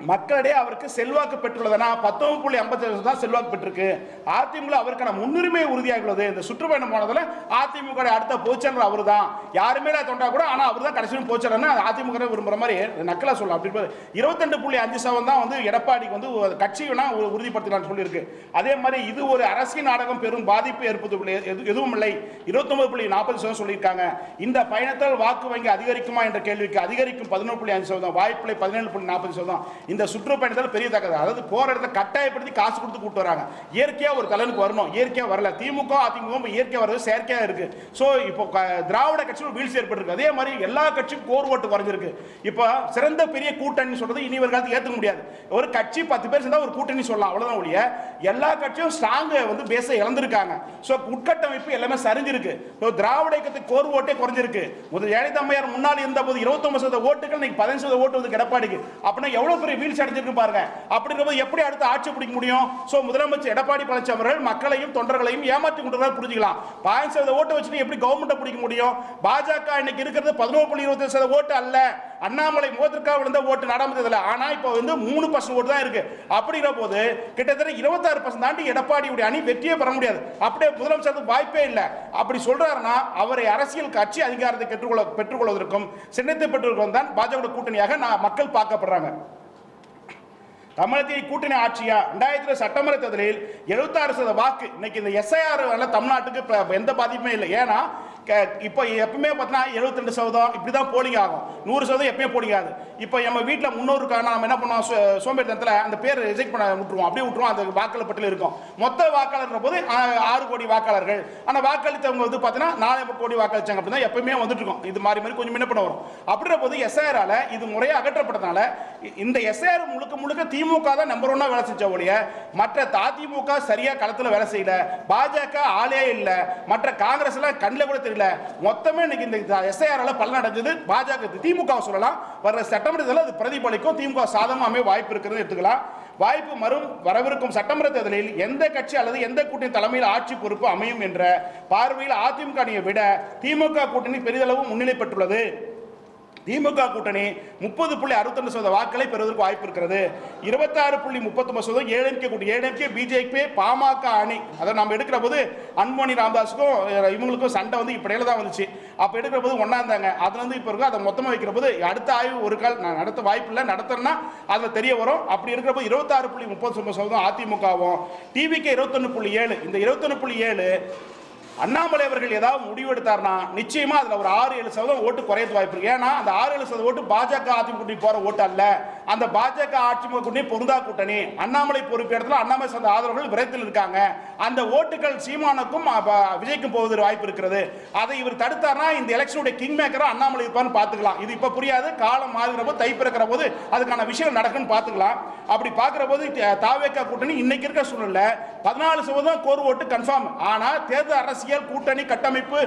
மக்களிடையே அவருக்கு செல்வாக்கு பெற்றுள்ளதுனா பத்தொன்பது புள்ளி ஐம்பத்தி தான் செல்வாக்கு பெற்றிருக்கு. அதிமுக அவருக்கான முன்னுரிமை உறுதியாக உள்ளது இந்த சுற்றுப்பயணம் போனதில் அதிமுக அடுத்த பொதுச்செயலர் அவர் தான் யாருமே இல்லாத தொண்டா கூட ஆனால் அவர் தான் கடைசியும் பொதுச்செயலர்னு அதிமுக விரும்புகிற மாதிரி நக்கலாக சொல்லலாம். அப்படி இருபத்தெண்டு புள்ளி அஞ்சு சதவீதம் தான் வந்து எடப்பாடிக்கு வந்து ஒரு கட்சி வேணா ஒரு உறுதிப்படுத்தலாம்னு சொல்லியிருக்கு. அதே மாதிரி இது ஒரு அரசியல் நாடகம் பெரும் பாதிப்பு ஏற்படுத்த எது- எதுவும் இல்லை இருபத்தொன்பது புள்ளி நாற்பது சதவீதம் சொல்லியிருக்காங்க. இந்த பயணத்தால் வாக்கு வங்கி அதிகரிக்குமா என்ற கேள்விக்கு அதிகரிக்கும் பதினொன்று புள்ளி அஞ்சு சதவீதம். வாய்ப்பில்லை பதினேழு புள்ளி நாற்பது சதவீதம். இந்த சுற்றுப்பயணத்தில் பெரிய தக்கது அதாவது போகிற இடத்த கட்டாயப்படுத்தி காசு கொடுத்து கூட்டு வராங்க. இயற்கையாக ஒரு தலைவனுக்கு வரணும். இயற்கையாக வரல. திமுக அதிமுக இயற்கையாக வரது செயற்கையாக இருக்கு. ஸோ இப்போ திராவிட கட்சியில் வீழ்ச்சி ஏற்பட்டிருக்கு. அதே மாதிரி எல்லா கட்சியும் கோர் ஓட்டு குறைஞ்சிருக்கு. இப்போ சிறந்த பெரிய கூட்டணி சொல்றது இனி ஒரு காலத்துக்கு ஏற்றுக்க முடியாது. ஒரு கட்சி பத்து பேர் சேர்ந்தால் ஒரு கூட்டணி சொல்லலாம். அவ்வளோதான் ஒழிய எல்லா கட்சியும் ஸ்ட்ராங்கை வந்து பேச இழந்திருக்காங்க. ஸோ உட்கட்டமைப்பு எல்லாமே சரிஞ்சிருக்கு. ஸோ திராவிட இயக்கத்துக்கு கோர் ஓட்டே குறைஞ்சிருக்கு. முதல் ஜெயலலிதா அம்மையார் முன்னாடி இருந்த போது இருபத்தொன்பது சதவீத ஓட்டுகள் இன்னைக்கு பதினஞ்சு சதவீத ஓட்டு வந்து எடப்பாடிக்கு அப்படின்னா எவ்வளோ பெரிய வீழ்ச்சி அடைஞ்சிருக்கு பாருங்க. அப்படிங்கிறது எப்படி அடுத்து ஆட்சி பிடிக்க முடியும்? ஸோ முதலமைச்சர் எடப்பாடி பழனிசாமி அவர்கள் மக்களையும் தொண்டர்களையும் ஏமாற்றி கொண்டதாக புரிஞ்சுக்கலாம். பாயிண்ட் சதவீத ஓட்டு வச்சுட்டு எப்படி கவர்மெண்ட்டை பிடிக்க முடியும்? பாஜக இன்னைக்கு இருக்கிறது பதினோரு புள்ளி இருபத்தி சதவீத ஓட்டு அல்ல. அண்ணாமலை முகத்திற்காக விழுந்த ஓட்டு நடந்து இல்லை ஆனால் இப்போ வந்து மூணு பர்சன்ட் ஓட்டு தான் இருக்கு. அப்படிங்கிற போது கிட்டத்தட்ட இருபத்தாறு பர்சன்ட் தாண்டி எடப்பாடியுடைய அணி வெற்றியே பெற முடியாது. அப்படியே முதலமைச்சருக்கு வாய்ப்பே இல்லை. அப்படி சொல்றாருன்னா அவரை அரசியல் கட்சி அதிகாரத்தை பெற்றுக்கொள்ள பெற்றுக்கொள்வதற்கும் சின்னத்தை பெற்றுக்கொள்வதும் தான் பாஜக கூட்டணியாக நான் மக்கள் பார்க்கப்படுறாங்க. தமிழகத்தில் கூட்டணி ஆட்சியா? ரெண்டாயிரத்தி சட்டமன்ற தேர்தலில் எழுபத்தாறு சதவீத வாக்கு. இன்னைக்கு இந்த எஸ்ஐஆர் தமிழ்நாட்டுக்கு எந்த பாதிப்புமே இல்லை. ஏன்னா இப்போ எப்பவுமே பார்த்தீங்கன்னா எழுபத்தி ரெண்டு சதவீதம் இப்படி தான் போலிங் ஆகும். நூறு சதவீதம் எப்பயுமே போலிங் ஆகுது. இப்போ நம்ம வீட்டில் முன்னோருக்கான நம்ம என்ன பண்ணுவோம் சோம்பேறித்தனத்தில் அந்த பேர் ரிஜெக்ட் பண்ண விட்டுருவோம். அப்படியே விட்டுருவோம் அந்த வாக்காளர் பட்டியல் இருக்கும். மொத்த வாக்காளர் போது ஆறு கோடி வாக்காளர்கள். ஆனால் வாக்களித்தவங்க வந்து பார்த்தீங்கன்னா நாலு கோடி வாக்களிச்சாங்க அப்படின்னா எப்பயுமே வந்துட்டு இருக்கும். இது மாதிரி மாதிரி கொஞ்சம் முன்ன பண்ண வரும். அப்படின்ற போது எஸ்ஐஆரால இது முறையாக அகற்றப்பட்டதுனால இந்த எஸ்ஐஆர் முழுக்க முழுக்க திமுக தான் நம்பர் ஒன்னாக வேலை செஞ்ச ஒழிய மற்ற அதிமுக சரியாக களத்தில் வேலை செய்யல. பாஜக ஆளே இல்லை. மற்ற காங்கிரஸ்லாம் கண்ணில் கூட தெரியல மொத்தமே இன்னைக்கு இந்த எஸ்ஐஆரால பல அடைஞ்சது. பாஜக திமுக சொல்லலாம். வர்ற சட்டமன்ற தேர்தலில் அது பிரதிபலிக்கும். திமுக சாதகமாகவே வாய்ப்பு இருக்குன்னு எடுத்துக்கலாம். வாய்ப்பு மறும் வரவிருக்கும் சட்டமன்ற தேர்தலில் எந்த கட்சி அல்லது எந்த கூட்டணி தலைமையில் ஆட்சி பொறுப்பு அமையும் என்ற பார்வையில் அதிமுக அணியை விட திமுக கூட்டணி பெரிதளவு முன்னிலை பெற்றுள்ளது. திமுக கூட்டணி முப்பது புள்ளி அறுபத்தொன்று சதவீத வாக்களை பெறுவதற்கு வாய்ப்பு இருக்கிறது. இருபத்தாறு புள்ளி முப்பத்தொன்பது சதவீதம் ஏடிஎம்கே கூட்டணி. ஏடிஎம்கே பிஜேபி பாமக அணி. அதை நம்ம எடுக்கிற போது அன்போனி ராமதாஸுக்கும் இவங்களுக்கும் சண்டை வந்து இப்படியில தான் வந்துச்சு. அப்போ எடுக்கிற போது ஒன்றா இருந்தாங்க அதுல இருந்து இப்போ இருக்கும் அதை மொத்தமாக வைக்கிற போது அடுத்த ஆய்வு ஒரு கால் நான் நடத்த வாய்ப்பு இல்லை. நடத்துறேன்னா அதில் தெரிய வரும். அப்படி இருக்கிற போது இருபத்தாறு புள்ளி முப்பத்தொன்பது சதவீதம் அதிமுகவும் டிவிக்கு இருபத்தொன்று புள்ளி ஏழு. இந்த இருபத்தொன்று புள்ளி ஏழு அண்ணாமலை அவர்கள் ஏதாவது முடிவு எடுத்தார்னா நிச்சயமா அதுல ஒரு ஆறு ஏழு சதவீதம் ஓட்டு குறையத்து வாய்ப்பு இருக்கு. ஏன்னா அந்த ஆறு ஏழு சதவீதம் ஓட்டு பாஜக அதிமுக கூட்டணி போற ஓட்டு அல்ல. அந்த பாஜக அதிமுக கூட்டணி பொருந்தா கூட்டணி. அண்ணாமலை பொறுப்பு இடத்துல அண்ணாமலை சார்ந்த ஆதரவுகள் விரைத்தில் இருக்காங்க. அந்த ஓட்டுகள் சீமானுக்கும் விஜய்க்கும் போவதற்கு வாய்ப்பு இருக்கிறது. அதை இவர் தடுத்தார்னா இந்த எலெக்ஷனுடைய கிங் மேக்கரா அண்ணாமலை இருப்பான்னு பார்த்துக்கலாம். இது இப்ப புரியாது. காலம் மாறுகிற போது தை பிறக்கிற போது அதுக்கான விஷயம் நடக்குன்னு பார்த்துக்கலாம். அப்படி பாக்குற போது தாவேக்கா கூட்டணி இன்னைக்கு இருக்க சூழ்நிலை பதினாலு சதவீதம் கோர் ஓட்டு கன்ஃபார்ம் ஆனா தேர்தல் அரசியல் கூட்டணி கட்டமைப்பு